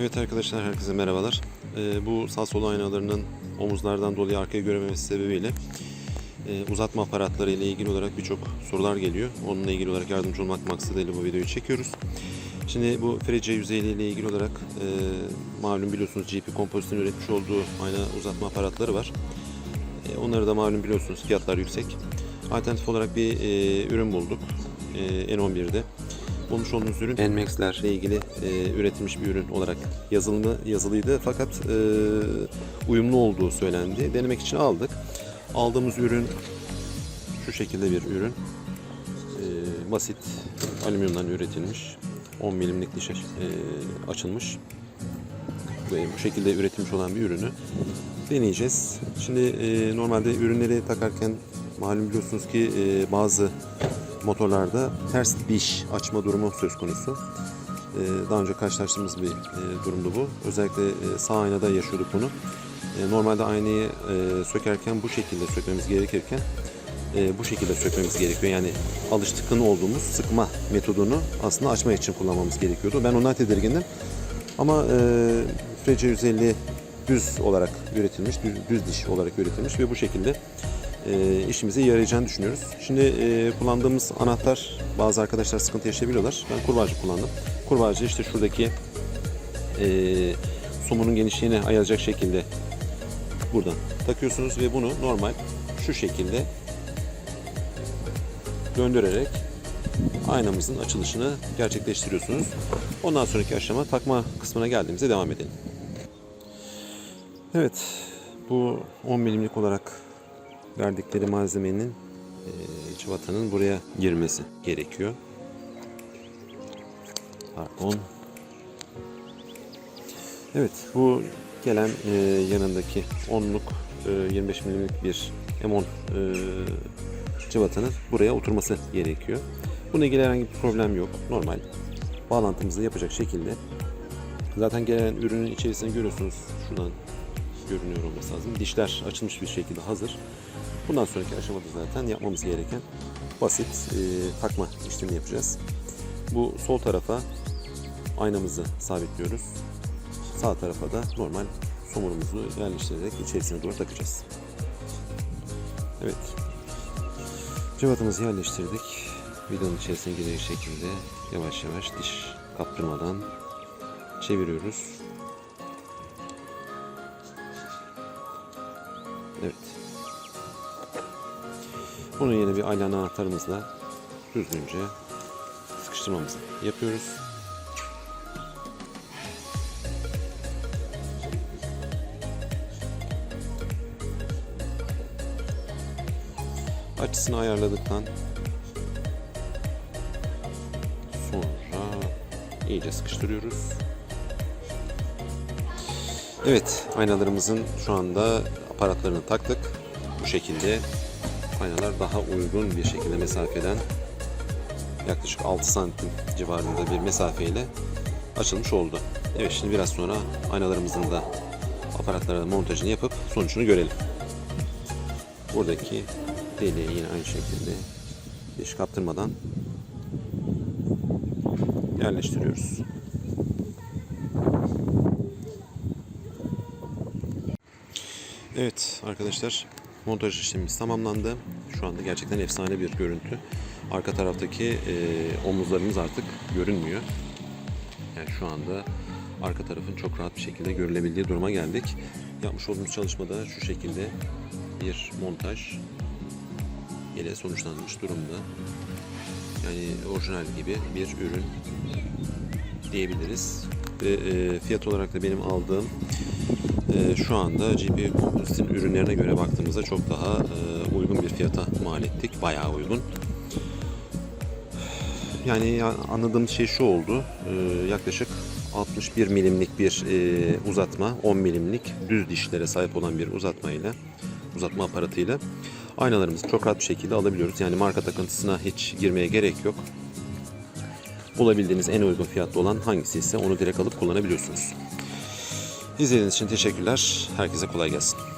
Evet arkadaşlar herkese merhabalar. Ee, bu sağ sol aynalarının omuzlardan dolayı arkayı görememesi sebebiyle e, uzatma aparatları ile ilgili olarak birçok sorular geliyor. Onunla ilgili olarak yardımcı olmak maksadıyla bu videoyu çekiyoruz. Şimdi bu Frece 150 ile ilgili olarak e, malum biliyorsunuz GP Composite'in üretmiş olduğu ayna uzatma aparatları var. E, onları da malum biliyorsunuz fiyatlar yüksek. Alternatif olarak bir e, ürün bulduk e, N11'de. Bulmuş olduğumuz ürün NMAX'ler ile ilgili e, üretilmiş bir ürün olarak yazılımı yazılıydı fakat e, uyumlu olduğu söylendi. Denemek için aldık. Aldığımız ürün şu şekilde bir ürün. E, basit alüminyumdan üretilmiş. 10 milimlik dişe e, açılmış. Ve bu şekilde üretilmiş olan bir ürünü deneyeceğiz. Şimdi e, normalde ürünleri takarken malum biliyorsunuz ki e, bazı motorlarda ters diş açma durumu söz konusu. E, daha önce karşılaştığımız bir e, durumdu bu. Özellikle e, sağ aynada yaşıyorduk bunu. E, normalde aynayı sökerken bu şekilde sökmemiz gerekirken bu şekilde sökmemiz gerekiyor. Yani alıştıkın olduğumuz sıkma metodunu aslında açma için kullanmamız gerekiyordu. Ben ondan tedirgindim. Ama Frece 150 düz olarak üretilmiş, düz diş olarak üretilmiş ve bu şekilde e, işimize yarayacağını düşünüyoruz. Şimdi e, kullandığımız anahtar bazı arkadaşlar sıkıntı yaşayabiliyorlar. Ben kurbağacı kullandım. Kurbağacı işte şuradaki e, somunun genişliğini ayarlayacak şekilde buradan takıyorsunuz ve bunu normal şu şekilde döndürerek aynamızın açılışını gerçekleştiriyorsunuz. Ondan sonraki aşama takma kısmına geldiğimizde devam edelim. Evet, bu 10 milimlik olarak verdikleri malzemenin e, çıvatanın buraya girmesi gerekiyor. Pardon. Evet, bu gelen e, yanındaki 10'luk e, 25 milimlik bir M10 e, cıvatanın buraya oturması gerekiyor. Bununla ilgili herhangi bir problem yok. Normal. Bağlantımızı yapacak şekilde. Zaten gelen ürünün içerisini görüyorsunuz. Şuradan görünüyor olması lazım. Dişler açılmış bir şekilde hazır. Bundan sonraki aşamada zaten yapmamız gereken basit e, takma işlemi yapacağız. Bu sol tarafa aynamızı sabitliyoruz. Sağ tarafa da normal somurumuzu yerleştirerek içerisine doğru takacağız. Evet. Cıvatımızı yerleştirdik. Vidanın içerisine girecek şekilde yavaş yavaş diş kaptırmadan çeviriyoruz. Evet. Bunu yine bir aylan anahtarımızla düzgünce sıkıştırmamızı yapıyoruz. Açısını ayarladıktan sonra iyice sıkıştırıyoruz. Evet, aynalarımızın şu anda aparatlarını taktık. Bu şekilde aynalar daha uygun bir şekilde mesafeden yaklaşık 6 santim civarında bir mesafeyle açılmış oldu. Evet şimdi biraz sonra aynalarımızın da aparatlara montajını yapıp sonucunu görelim. Buradaki deliğe yine aynı şekilde diş kaptırmadan yerleştiriyoruz. Evet arkadaşlar montaj işlemimiz tamamlandı. Şu anda gerçekten efsane bir görüntü. Arka taraftaki e, omuzlarımız artık görünmüyor. Yani şu anda arka tarafın çok rahat bir şekilde görülebildiği duruma geldik. Yapmış olduğumuz çalışmada şu şekilde bir montaj ile sonuçlanmış durumda. Yani orijinal gibi bir ürün diyebiliriz. Ve e, fiyat olarak da benim aldığım e, şu anda GP Composite'in ürünlerine göre baktığımızda çok daha e, uygun bir fiyata mal ettik. Bayağı uygun. Yani ya- anladığım şey şu oldu. E, yaklaşık 61 milimlik bir e, uzatma, 10 milimlik düz dişlere sahip olan bir uzatmayla, uzatma aparatıyla aynalarımızı çok rahat bir şekilde alabiliyoruz. Yani marka takıntısına hiç girmeye gerek yok. Bulabildiğiniz en uygun fiyatlı olan hangisi ise onu direkt alıp kullanabiliyorsunuz. İzlediğiniz için teşekkürler. Herkese kolay gelsin.